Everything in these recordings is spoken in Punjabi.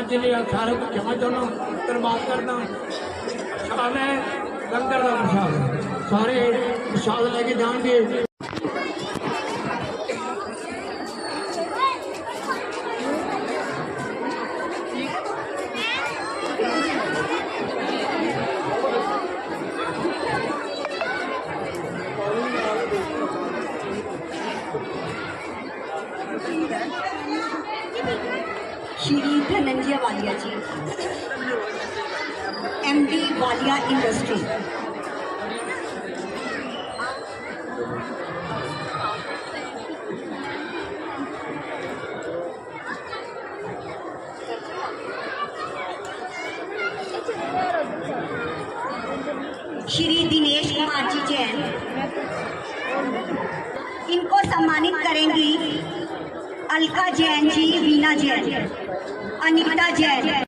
ਅੱਜ ਲਈ ਸਾਰੇ ਨੂੰ ਜਮਾ ਚਾਹੁੰਦਾ ਧੰਨਵਾਦ ਕਰਦਾ ਪ੍ਰਸ਼ਾਦ ਹੈ, ਲੰਗਰ ਦਾ ਪ੍ਰਸ਼ਾਦ। ਸਾਰੇ ਪ੍ਰਸ਼ਾਦ ਲੈ ਕੇ ਜਾਣਗੇ। Dhananjay Walia ji MD Walia industry Shri Dinesh Kumar ji Jain. इनको सम्मानित करेंगी Alka Jain ji, Veena Jain. pelangi kita jen.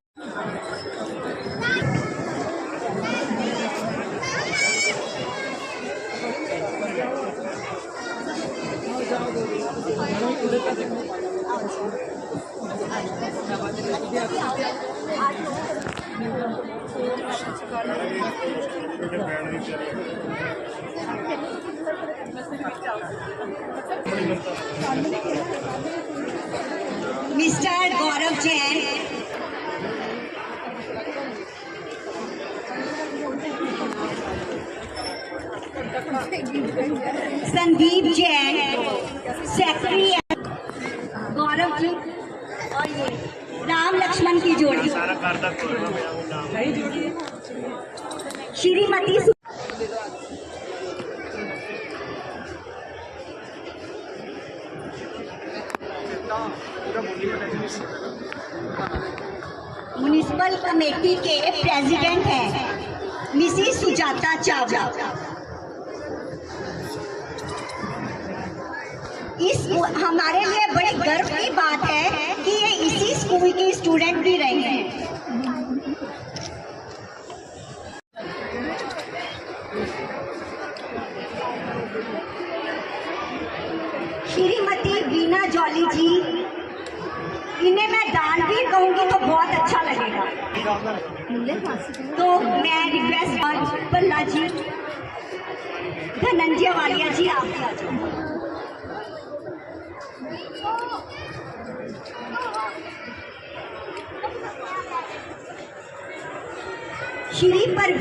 Thank you. Sandeep Jain secretary Gaurav ji और ये राम लक्ष्मण की जोड़ी। श्रीमती म्युनिसिपल कमेटी के प्रेसिडेंट हैं मिसिस सुजाता चावला इस हमारे लिए बड़े गर्व की बात है कि ये इसी स्कूल की स्टूडेंट भी रहे हैं। श्रीमती वीना जॉली जी, इन्हें मैं दान भी कहूँगी तो बहुत अच्छा लगेगा। तो मैं रिक्वेस्ट पल्ला जी धनंजय वालिया जी आप श्री पर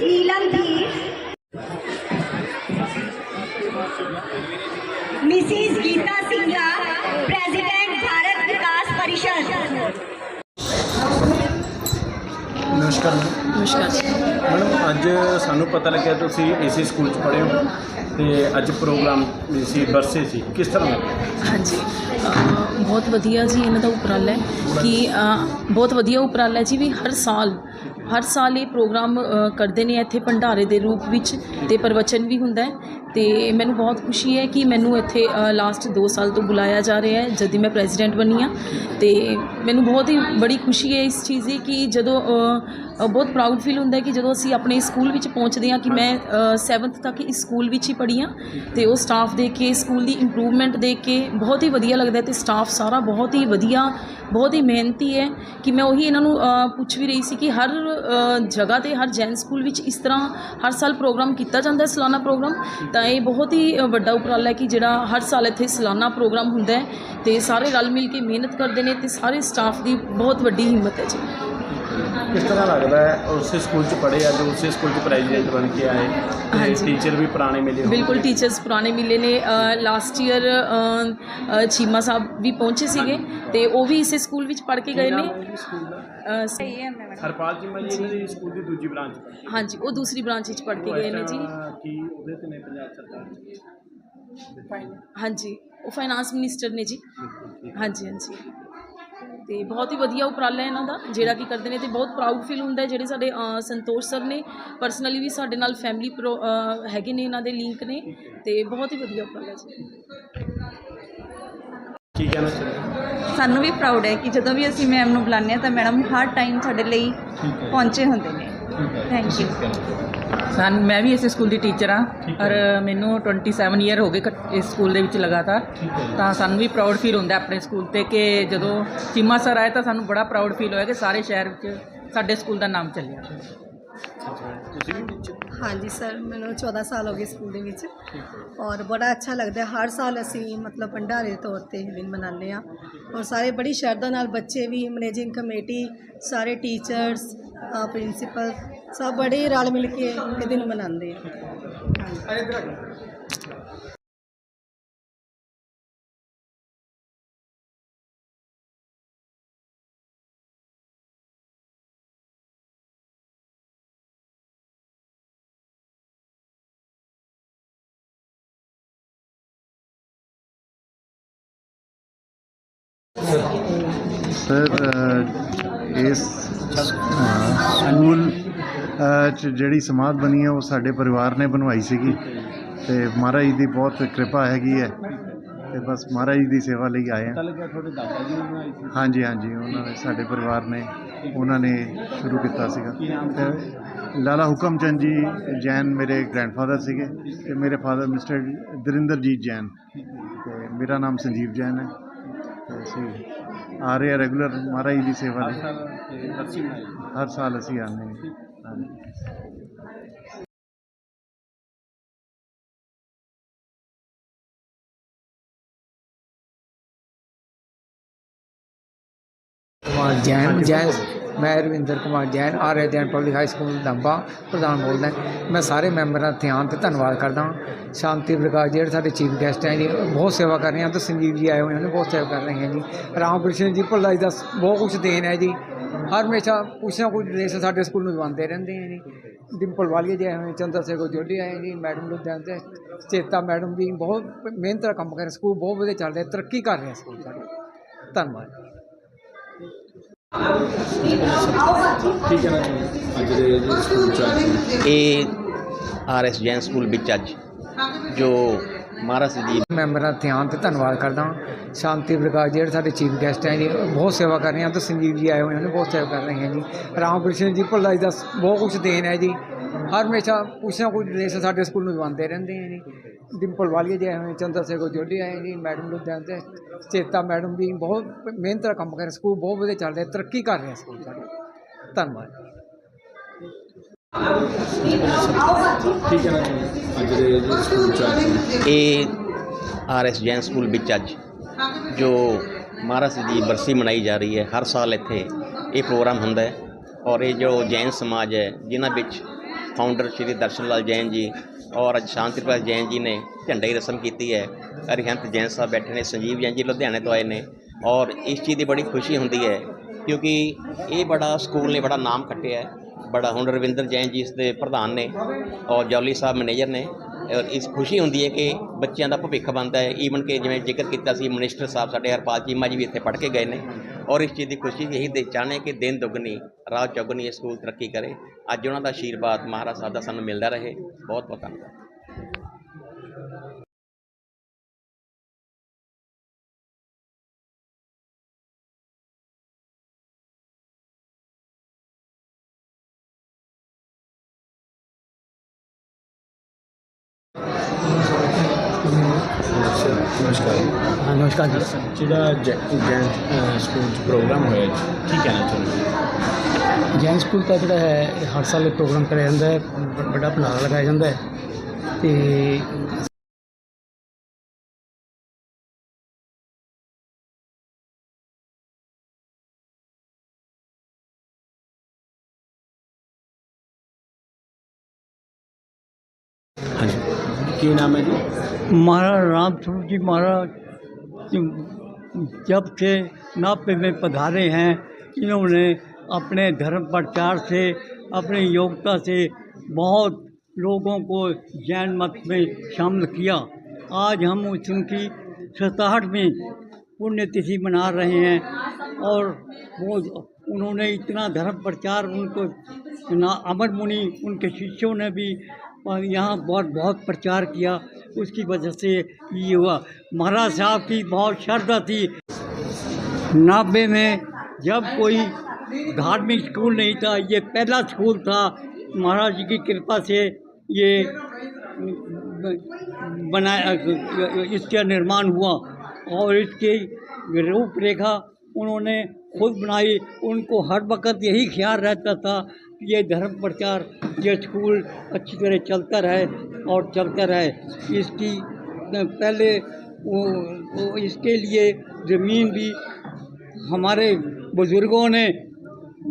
नीलम भी ਸਾਨੂੰ ਪਤਾ ਲੱਗਿਆ ਤੁਸੀਂ ਏਸੀ ਸਕੂਲ 'ਚ ਪੜ੍ਹੇ ਹੋ ਤੇ ਅੱਜ ਪ੍ਰੋਗਰਾਮ ਸੀ ਬਰਸੇ ਸੀ। ਕਿਸ ਤਰ੍ਹਾਂ ਲੱਗਿਆ ਹਾਂਜੀ। ਅਹ ਬਹੁਤ ਵਧੀਆ ਜੀ ਇਹਨਾਂ ਦਾ ਉਪਰਾਲਾ ਹੈ ਕਿ ਅਹ ਬਹੁਤ ਵਧੀਆ ਉਪਰਾਲਾ ਹੈ ਜੀ ਵੀ ਹਰ ਸਾਲ ਹਰ ਸਾਲ ਇਹ ਪ੍ਰੋਗਰਾਮ ਅਹ ਕਰਦੇ ਨੇ ਇੱਥੇ ਭੰਡਾਰੇ ਦੇ ਰੂਪ ਵਿੱਚ ਤੇ ਪ੍ਰਵਚਨ ਵੀ ਹੁੰਦਾ ਹੈ ਤੇ ਮੈਨੂੰ ਬਹੁਤ ਖੁਸ਼ੀ ਹੈ ਕਿ ਮੈਨੂੰ ਇੱਥੇ ਲਾਸਟ 2 ਸਾਲ ਤੋਂ ਬੁਲਾਇਆ ਜਾ ਰਿਹਾ ਹੈ ਜਦ ਦੀ ਮੈਂ ਪ੍ਰੈਜ਼ੀਡੈਂਟ ਬਣੀ ਹਾਂ ਤੇ ਮੈਨੂੰ ਬਹੁਤ ਹੀ ਬੜੀ ਖੁਸ਼ੀ ਹੈ ਇਸ ਚੀਜ਼ ਦੀ ਕਿ ਜਦੋਂ ਅਹ, ਬਹੁਤ ਪ੍ਰਾਊਡ ਫੀਲ ਹੁੰਦਾ ਕਿ ਜਦੋਂ ਅਸੀਂ ਆਪਣੇ ਸਕੂਲ ਵਿੱਚ ਪਹੁੰਚਦੇ ਹਾਂ ਕਿ ਮੈਂ 7th ਤੱਕ ਇਸ ਸਕੂਲ ਵਿੱਚ ਹੀ ਪੜ੍ਹੀ ਹਾਂ ਤੇ ਉਹ ਸਟਾਫ ਦੇਖ ਕੇ ਸਕੂਲ ਦੀ ਇੰਪਰੂਵਮੈਂਟ ਦੇਖ ਕੇ ਬਹੁਤ ਹੀ ਵਧੀਆ ਲੱਗਦਾ ਹੈ ਤੇ ਸਟਾਫ ਸਾਰਾ ਬਹੁਤ ਹੀ ਵਧੀਆ, ਬਹੁਤ ਹੀ ਮਿਹਨਤੀ ਹੈ ਕਿ ਮੈਂ ਉਹੀ ਇਹਨਾਂ ਨੂੰ ਪੁੱਛ ਵੀ ਰਹੀ ਸੀ ਕਿ ਹਰ ਜਗ੍ਹਾ ਤੇ, ਹਰ ਜੈਨ ਸਕੂਲ ਵਿੱਚ ਇਸ ਤਰ੍ਹਾਂ ਹਰ ਸਾਲ ਪ੍ਰੋਗਰਾਮ ਕੀਤਾ ਜਾਂਦਾ ਹੈ, ਸਾਲਾਨਾ ਪ੍ਰੋਗਰਾਮ ਤਾਂ ਇਹ ਬਹੁਤ ਹੀ ਵੱਡਾ ਉਪਰਾਲਾ ਹੈ ਕਿ ਜਿਹੜਾ ਹਰ ਸਾਲ ਇੱਥੇ ਸਾਲਾਨਾ ਪ੍ਰੋਗਰਾਮ ਹੁੰਦਾ ਹੈ ਤੇ ਸਾਰੇ ਰਲ ਮਿਲ ਕੇ ਮਿਹਨਤ ਕਰਦੇ ਨੇ ਤੇ ਸਾਰੇ ਸਟਾਫ ਦੀ ਬਹੁਤ ਵੱਡੀ ਹਿੰਮਤ ਹੈ ਜੀ। ਕਿਸ ਤਰ੍ਹਾਂ ਲੱਗਦਾ ਹੈ? ਉਸੇ ਸਕੂਲ 'ਚ ਪੜ੍ਹੇ ਅੱਜ ਉਸੇ ਸਕੂਲ 'ਚ ਪ੍ਰੈਜ਼ੀਡੈਂਟ ਬਣ ਕੇ ਆਏ। ਤੇ ਹਾਂਜੀ। ਟੀਚਰ ਵੀ ਪੁਰਾਣੇ ਮਿਲੇ ਹੋਣਗੇ। ਬਿਲਕੁਲ ਟੀਚਰਸ ਪੁਰਾਣੇ ਮਿਲੇ ਨੇ। ਲਾਸਟ ਈਅਰ ਚੀਮਾ ਸਾਹਿਬ ਵੀ ਪਹੁੰਚੇ ਸੀਗੇ ਤੇ ਉਹ ਵੀ ਇਸੇ ਸਕੂਲ ਵਿੱਚ ਪੜ੍ਹ ਕੇ ਗਏ ਨੇ। ਅ, ਹੈ ਹਰਪਾਲ ਜੀ ਮੈਂ ਜੀ ਇਹਨਾਂ ਦੀ ਸਕੂਲ ਦੀ ਦੂਜੀ ਬ੍ਰਾਂਚ ਪੜ੍ਹੀ ਹਾਂਜੀ ਉਹ ਦੂਸਰੀ ਬ੍ਰਾਂਚ ਵਿੱਚ ਪੜ੍ਹ ਕੇ ਗਏ ਨੇ ਜੀ। ਕੀ ਉਹਦੇ ਤੇ ਨੇ ਪੰਜਾਬ ਸਰਕਾਰ? ਹਾਂਜੀ ਉਹ ਫਾਈਨਾਂਸ ਮਿਨਿਸਟਰ ਨੇ ਜੀ। ਹਾਂਜੀ ਹਾਂਜੀ। ਤੇ ਬਹੁਤ ਹੀ ਵਧੀਆ ਉਪਰਾਲਾ ਹੈ ਇਹਨਾਂ ਦਾ ਜਿਹੜਾ ਕੀ ਕਰਦੇ ਨੇ ਤੇ ਬਹੁਤ ਪ੍ਰਾਊਡ ਫੀਲ ਹੁੰਦਾ ਹੈ ਜਿਹੜੇ ਸਾਡੇ ਸੰਤੋਸ਼ ਸਰ ਨੇ। ਪਰਸਨਲੀ ਵੀ ਸਾਡੇ ਨਾਲ ਫੈਮਿਲੀ ਹੈਗੇ ਨੇ ਇਹਨਾਂ ਦੇ ਲਿੰਕ ਨੇ ਤੇ ਬਹੁਤ ਹੀ ਵਧੀਆ ਉਪਰਾਲਾ ਜੀ। ਕੀ ਕਹਿਣਾ ਚਾਹੁੰਦੇ ਸਾਨੂੰ ਵੀ ਪ੍ਰਾਊਡ ਹੈ ਕਿ ਜਦੋਂ ਵੀ ਅਸੀਂ ਮੈਮ ਨੂੰ ਬੁਲਾਉਂਦੇ ਹਾਂ ਤਾਂ ਮੈਡਮ ਹਰ ਟਾਈਮ ਸਾਡੇ ਲਈ ਪਹੁੰਚੇ ਹੁੰਦੇ ਨੇ। ਥੈਂਕ ਯੂ ਸਨ ਮੈਂ ਵੀ ਇਸੇ ਸਕੂਲ ਦੀ ਟੀਚਰ ਹਾਂ। ਔਰ ਮੈਨੂੰ 27 ਇਅਰ ਹੋ ਗਏ ਕ- ਇਸ ਸਕੂਲ ਦੇ ਵਿੱਚ ਲਗਾਤਾਰ। ਤਾਂ ਸਾਨੂੰ ਵੀ ਪ੍ਰਾਊਡ ਫੀਲ ਹੁੰਦਾ ਆਪਣੇ ਸਕੂਲ ਤੇ ਕਿ ਜਦੋਂ ਚੀਮਾ ਸਰ ਆਏ ਤਾਂ ਸਾਨੂੰ ਬੜਾ ਪ੍ਰਾਊਡ ਫੀਲ ਹੋਇਆ ਕਿ ਸਾਰੇ ਸ਼ਹਿਰ ਵਿੱਚ ਸਾਡੇ ਸਕੂਲ ਦਾ ਨਾਮ ਚੱਲਿਆ। ਤੁਸੀਂ ਵੀ ਟੀਚਰ? ਹਾਂਜੀ ਸਰ ਮੈਨੂੰ 14 ਸਾਲ ਹੋ ਗਏ ਸਕੂਲ ਦੇ ਵਿੱਚ। ਔਰ ਬੜਾ ਅੱਛਾ ਲੱਗਦਾ ਹੈ। ਹਰ ਸਾਲ ਅਸੀਂ ਮਤਲਬ ਭੰਡਾਰੇ ਦੇ ਤੌਰ ਤੇ ਇਹ ਦਿਨ ਮਨਾਉਂਦੇ ਆ ਔਰ ਸਾਰੇ ਬੜੀ ਸ਼ਰਧਾ ਨਾਲ ਬੱਚੇ ਵੀ ਮੈਨੇਜਿੰਗ ਕਮੇਟੀ ਸਾਰੇ ਟੀਚਰਸ ਪ੍ਰਿੰਸੀਪਲ ਸਭ ਬੜੇ ਰਲ ਮਿਲ ਕੇ ਇਹ ਦਿਨ ਮਨਾਉਂਦੇ ਆ। ਸਰ ਇਸ ਸਕੂਲ 'ਚ ਜਿਹੜੀ ਸਮਾਧ ਬਣੀ ਹੈ ਉਹ ਸਾਡੇ ਪਰਿਵਾਰ ਨੇ ਬਣਵਾਈ ਸੀਗੀ। ਤੇ ਮਹਾਰਾਜ ਦੀ ਬਹੁਤ ਕਿਰਪਾ ਹੈਗੀ ਹੈ। ਤੇ ਬਸ ਮਹਾਰਾਜ ਦੀ ਸੇਵਾ ਲਈ ਆਏ ਹਾਂ ਹਾਂਜੀ ਹਾਂਜੀ ਉਹਨਾਂ ਨੇ ਸਾਡੇ ਪਰਿਵਾਰ ਨੇ ਉਹਨਾਂ ਨੇ ਸ਼ੁਰੂ ਕੀਤਾ ਸੀਗਾ। ਤੇ ਲਾਲਾ ਹੁਕਮ ਚੰਦ ਜੀ ਜੈਨ ਮੇਰੇ ਗ੍ਰੈਂਡਫਾਦਰ ਸੀਗੇ। ਤੇ ਮੇਰੇ ਫਾਦਰ ਮਿਸਟਰ ਦਰਿੰਦਰਜੀਤ ਜੈਨ। ਤੇ ਮੇਰਾ ਨਾਮ ਸੰਜੀਵ ਜੈਨ ਹੈ। ਅਸੀਂ ਆ ਰਹੇ ਹਾਂ ਰੈਗੂਲਰ ਮਹਾਰਾਜ ਦੀ ਸੇਵਾ ਲਈ ਹਰ ਸਾਲ ਅਸੀਂ ਆਉਂਦੇ ਹਾਂ। ਕੁਮਾਰ ਜੈਨ ਜੈਨ ਮੈਂ Ravinder Kumar Jain Arya Jain public high school Damba ਪ੍ਰਧਾਨ ਬੋਲਦਾ ਮੈਂ ਸਾਰੇ ਮੈਂਬਰਾਂ ਦਾ ਧਿਆਨ ਤੇ ਧੰਨਵਾਦ ਕਰਦਾ ਹਾਂ। ਸ਼ਾਂਤੀ ਪ੍ਰਕਾਸ਼ ਜਿਹੜੇ ਸਾਡੇ ਚੀਫ ਗੈਸਟ ਹੈ ਜੀ ਬਹੁਤ ਸੇਵਾ ਕਰ ਰਹੇ ਹਨ। ਤੇ ਸੰਜੀਵ ਜੀ ਆਏ ਹੋਏ ਹਨ ਬਹੁਤ ਸੇਵਾ ਕਰ ਰਹੇ ਹਨ ਜੀ। ਰਾਮ ਕ੍ਰਿਸ਼ਨ ਜੀ ਭੱਲਾ ਜੀ ਦਾ ਬਹੁਤ ਕੁਝ ਦੇਣ ਹੈ ਜੀ। ਹਰ ਹਮੇਸ਼ਾ ਕੁਛ ਨਾ ਕੁਛ ਡੋਨੇਸ਼ਨ ਸਾਡੇ ਸਕੂਲ ਨੂੰ ਦਵਾਉਂਦੇ ਰਹਿੰਦੇ ਹੈ ਜੀ। ਡਿੰਪਲ ਵਾਲੀਆ ਜੀ ਆਏ ਹੋਏ ਚੰਦਰ ਸੇਖੋ ਜੋਡੀ ਆਏ ਜੀ ਮੈਡਮ ਲੁਧਿਆਣਾ ਤੇ ਚੇਤਾ ਮੈਡਮ ਵੀ ਬਹੁਤ ਮਿਹਨਤ ਨਾਲ ਕੰਮ ਕਰ ਰਹੇ ਸਕੂਲ ਬਹੁਤ ਵਧੀਆ ਚੱਲ ਰਿਹਾ ਤਰੱਕੀ ਕਰ ਰਿਹਾ ਸਕੂਲ ਸਾਡਾ। ਧੰਨਵਾਦ। ਅੱਜ ਦੇ ਸਕੂਲ ਚ ਇਹ ਆਰ ਐਸ ਜੈਨ ਸਕੂਲ ਵਿੱਚ ਅੱਜ ਜੋ ਮਹਾਰਾਜ ਜੀ ਮੈਂਬਰਾਂ ਦਾ ਧਿਆਨ ਤੇ ਧੰਨਵਾਦ ਕਰਦਾ ਹਾਂ। ਸ਼ਾਂਤੀ ਪ੍ਰਕਾਸ਼ ਜਿਹੜੇ ਸਾਡੇ ਚੀਫ ਗੈਸਟ ਹੈ ਜੀ, ਬਹੁਤ ਸੇਵਾ ਕਰ ਰਹੇ ਹਨ ਤੇ ਸੰਜੀਵ ਜੀ ਆਏ ਹੋਏ ਹਨ ਬਹੁਤ ਸੇਵਾ ਕਰ ਰਹੇ ਹਨ ਜੀ। ਰਾਮਕ੍ਰਿਸ਼ਨ ਜੀ, ਭੱਲਾ ਜੀ ਦਾ ਬਹੁਤ ਕੁਝ ਦੇਣ ਹੈ ਜੀ। ਹਰ ਹਮੇਸ਼ਾ ਕੁਛ ਨਾ ਕੁਛ ਡੋਨੇਸ਼ਨ ਸਾਡੇ ਸਕੂਲ ਨੂੰ ਦਵਾਉਂਦੇ ਰਹਿੰਦੇ ਹੈ ਜੀ। ਡਿੰਪਲ ਵਾਲੀਆ ਜੀ ਆਏ ਹੋਏ, ਚੰਦਰ ਸਿੰਘ ਜੋਡੀ ਆਏ ਜੀ ਮੈਡਮ ਲੁਧਿਆਣਾ ਤੇ ਚੇਤਾ ਮੈਡਮ ਵੀ ਬਹੁਤ ਮਿਹਨਤ ਨਾਲ ਕੰਮ ਕਰ ਰਹੇ ਸਕੂਲ ਬਹੁਤ ਵਧੀਆ ਚੱਲ ਰਿਹਾ, ਤਰੱਕੀ ਕਰ ਰਿਹਾ ਸਕੂਲ ਸਾਡਾ। ਧੰਨਵਾਦ। ਇਹ ਆਰ ਐਸ ਜੈਨ ਸਕੂਲ ਵਿੱਚ ਅੱਜ ਜੋ ਮਹਾਰਾਜ ਦੀ ਬਰਸੀ ਮਨਾਈ ਜਾ ਰਹੀ ਹੈ, ਹਰ ਸਾਲ ਇੱਥੇ ਇਹ ਪ੍ਰੋਗਰਾਮ ਹੁੰਦਾ ਹੈ ਔਰ ਇਹ ਜੋ ਜੈਨ ਸਮਾਜ ਹੈ, ਜਿਨ੍ਹਾਂ ਵਿੱਚ ਫਾਊਂਡਰ ਸ਼੍ਰੀ ਦਰਸ਼ਨ ਲਾਲ ਜੈਨ ਜੀ ਔਰ ਅੱਜ ਸ਼ਾਂਤੀ ਪ੍ਰਕਾਸ਼ ਜੈਨ ਜੀ ਨੇ ਝੰਡੇ ਦੀ ਰਸਮ ਕੀਤੀ ਹੈ ਅਰਿਹੰਤ ਜੈਨ ਸਾਹਿਬ ਬੈਠੇ ਨੇ, ਸੰਜੀਵ ਜੈਨ ਜੀ ਲੁਧਿਆਣੇ ਤੋਂ ਆਏ ਨੇ ਔਰ ਇਸ ਚੀਜ਼ ਦੀ ਬੜੀ ਖੁਸ਼ੀ ਹੁੰਦੀ ਹੈ ਕਿਉਂਕਿ ਇਹ ਬੜਾ ਸਕੂਲ ਨੇ, ਬੜਾ ਨਾਮ ਖੱਟਿਆ ਹੈ, ਬੜਾ, ਹੁਣ ਰਵਿੰਦਰ ਜੈਨ ਜੀ ਇਸ ਦੇ ਪ੍ਰਧਾਨ ਨੇ ਔਰ ਜੌਲੀ ਸਾਹਿਬ ਮੈਨੇਜਰ ਨੇ ਔਰ ਇਸ ਖੁਸ਼ੀ ਹੁੰਦੀ ਹੈ ਕਿ ਬੱਚਿਆਂ ਦਾ ਭਵਿੱਖ ਬਣਦਾ ਹੈ। ਈਵਨ ਕਿ ਜਿਵੇਂ ਜ਼ਿਕਰ ਕੀਤਾ ਸੀ ਮਿਨਿਸਟਰ ਸਾਹਿਬ, ਸਾਡੇ ਹਰਪਾਲ ਚੀਮਾ ਜੀ ਵੀ ਇੱਥੇ ਪੜ੍ਹ ਕੇ ਗਏ ਨੇ। ਔਰ ਇਸ ਚੀਜ਼ ਦੀ ਖੁਸ਼ੀ ਇਹੀ ਦੇ ਚਾਹਨੇ ਕਿ ਦਿਨ ਦੁੱਗਣੀ, ਰਾਤ ਚੌਗਣੀ ਇਹ ਸਕੂਲ ਤਰੱਕੀ ਕਰੇ। ਅੱਜ ਉਹਨਾਂ ਦਾ ਆਸ਼ੀਰਵਾਦ ਮਹਾਰਾਜ ਸਾਹਿਬ ਦਾ ਸਾਨੂੰ ਮਿਲਦਾ ਰਹੇ। ਬਹੁਤ ਬਹੁਤ ਧੰਨਵਾਦ। ਨਮਸਕਾਰ ਹਾਂ ਨਮਸਕਾਰ ਜੀ ਜਿਹੜਾ ਜੈਨ ਸਕੂਲ ਚ ਪ੍ਰੋਗਰਾਮ ਹੋਇਆ ਕੀ ਕਹਿਣਾ ਚਾਹੁੰਦੇ ਜੈਨ ਸਕੂਲ ਦਾ ਜਿਹੜਾ ਹੈ ਹਰ ਸਾਲ ਇਹ ਪ੍ਰੋਗਰਾਮ ਕਰਾਇਆ ਜਾਂਦਾ ਹੈ ਵੱਡਾ ਭੰਡਾਰਾ ਲਗਾਇਆ ਜਾਂਦਾ ਹੈ ਤੇ ਕੀ नाम है जी? महाराज राम स्वरूप जी महाराज जब से नापे में पधारे हैं, इन्होंने अपने धर्म प्रचार से, अपनी योग्यता से बहुत लोगों को जैन मत में शामिल किया। आज हम उस- उनकी सताहठवीं पुण्यतिथि मना रहे हैं और वो उन्होंने इतना धर्म प्रचार उनको, ना अमर मुनि, उनके शिष्यों ने भी और यहाँ बहुत बहुत प्रचार किया। उसकी वजह से ये हुआ। महाराज साहब की बहुत श्रद्धा थी। नाबे में जब कोई धार्मिक स्कूल नहीं था, ये पहला स्कूल था, महाराज जी की कृपा से ये बनाया, इसका निर्माण हुआ और इसकी रूपरेखा उन्होंने खुद बनाई। उनको हर वक्त यही ख्याल रहता था ये धर्म प्रचार ये स्कूल अच्छी तरह चलता रहे और चलता रहे। इसकी पहले वो, वो इसके लिए ज़मीन भी हमारे बुज़ुर्गों ने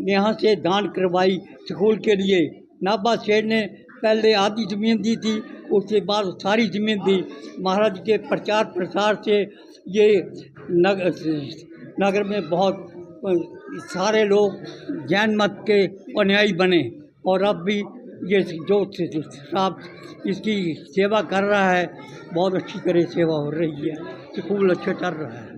यहाँ से दान करवाई स्कूल के लिए। नाबा शेठ ने पहले आधी ज़मीन दी थी उसके बाद सारी ज़मीन दी। महाराज के प्रचार प्रसार से ये नगर नगर में बहुत सारे लोग जैन मत के अनुयायी बने और अब भी ये जो साहब इसकी सेवा कर रहा है, बहुत अच्छी तरह सेवा हो रही है खूब अच्छा चल रहा है।